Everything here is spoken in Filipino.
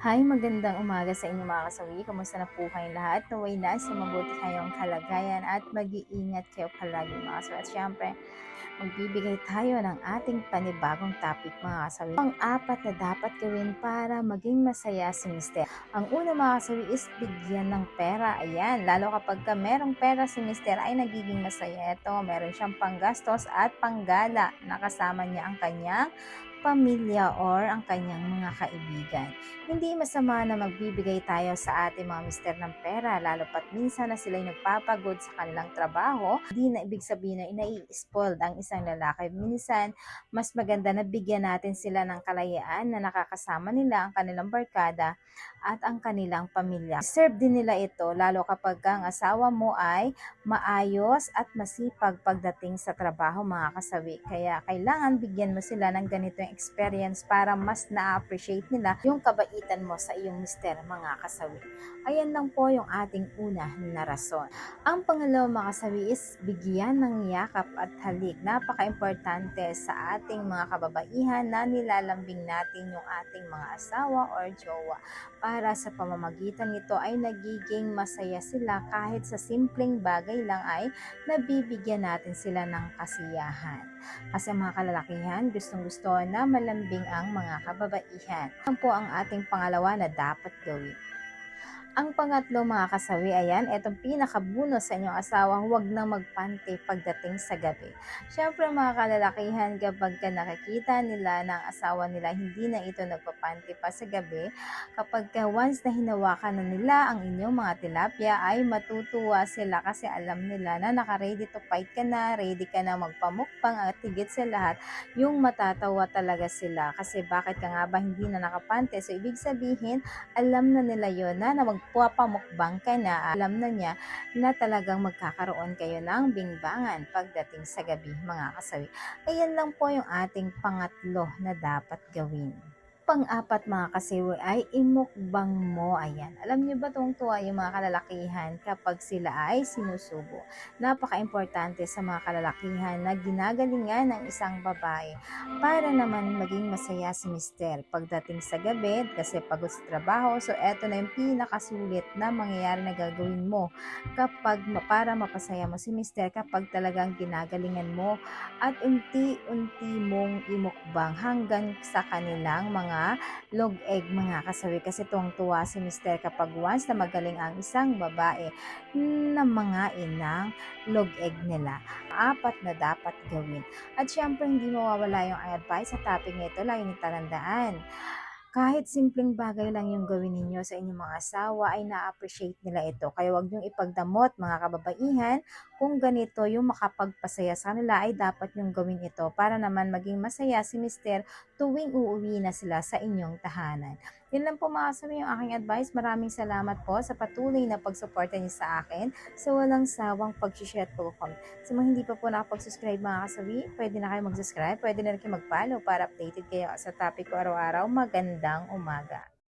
Hi, magandang umaga sa inyo mga kasawi. Kamusta na po kayong lahat? Naway na sa mabuti kayong kalagayan at mag-iingat kayo palagi mga kasawi. At syempre, magbibigay tayo ng ating panibagong topic mga kasawi. Ang apat na dapat gawin para maging masaya si Mister. Ang una mga kasawi is bigyan ng pera. Ayan, lalo kapag ka merong pera si Mister ay nagiging masaya. Ito, meron siyang panggastos at panggala. Nakasama niya ang kanyang pamilya or ang kanyang mga kaibigan. Hindi masama na magbibigay tayo sa ating mga mister ng pera, lalo pat minsan na sila'y nagpapagod sa kanilang trabaho, hindi na ibig sabihin na inai-spoiled ang isang lalaki. Minsan, mas maganda na bigyan natin sila ng kalayaan na nakakasama nila ang kanilang barkada at ang kanilang pamilya. Serve din nila ito, lalo kapag ang asawa mo ay maayos at masipag pagdating sa trabaho mga kasawi. Kaya kailangan bigyan mo sila ng ganito yung experience para mas na-appreciate nila yung kabaitan mo sa iyong mister mga kasawi. Ayan lang po yung ating una na rason. Ang pangalawa mga kasawi is bigyan ng yakap at halik. Napaka-importante sa ating mga kababaihan na nilalambing natin yung ating mga asawa or jowa. Para sa pamamagitan nito ay nagiging masaya sila kahit sa simpleng bagay lang ay nabibigyan natin sila ng kasiyahan. Kasi mga kalalakihan, gustong gusto na malambing ang mga kababaihan. Yan po ang ating pangalawa na dapat gawin. Ang pangatlo mga kasawi, ayan, itong pinakabuno sa inyong asawa, huwag na magpante pagdating sa gabi. Siyempre mga kalalakihan, kapag ka nakikita nila ng asawa nila, hindi na ito nagpapante pa sa gabi, kapag ka once na hinawakan na nila ang inyong mga tilapia, ay matutuwa sila kasi alam nila na naka-ready to fight ka na, ready ka na magpamukpang at higit sa lahat, yung matatawa talaga sila. Kasi bakit ka nga ba hindi na nakapante? So, ibig sabihin, alam na nila yon na na magpapamukbang ka na, alam na niya na talagang magkakaroon kayo ng bingbangan pagdating sa gabi mga kasawi. Ayan lang po yung ating pangatlo na dapat gawin. Pang-apat mga kasiwi ay imukbang mo. Ayan. Alam niyo ba tong tuwa yung mga kalalakihan kapag sila ay sinusubo? Napaka-importante sa mga kalalakihan na ginagalingan ng isang babae para naman maging masaya si mister pagdating sa gabi kasi pagod sa trabaho. So, eto na yung pinakasulit na mangyayari na gagawin mo kapag para mapasaya mo si mister kapag talagang ginagalingan mo at unti-unti mong imukbang hanggang sa kanilang mga log egg mga kasawi kasi tuwang-tuwa si mister kapag once na magaling ang isang babae na mga inang log egg nila. Apat na dapat gawin. At syempre hindi mawawala yung advice sa topic nito, lagi niyo tatandaan kahit simpleng bagay lang yung gawin ninyo sa inyong mga asawa ay na-appreciate nila ito. Kaya wag niyong ipagdamot mga kababaihan kung ganito yung makapagpasaya sa kanila ay dapat yung gawin ito para naman maging masaya si mister tuwing uuwi na sila sa inyong tahanan. Yun lang po mga kasabi yung aking advice. Maraming salamat po sa patuloy na pagsuporta niyo sa akin sa walang sawang pag-share at pag-comment. Sa mga hindi pa po nakapag-subscribe mga kasabi, pwede na kayo mag-subscribe, pwede na rin kayo mag-follow para updated kayo sa topic ko araw-araw. Magandang umaga.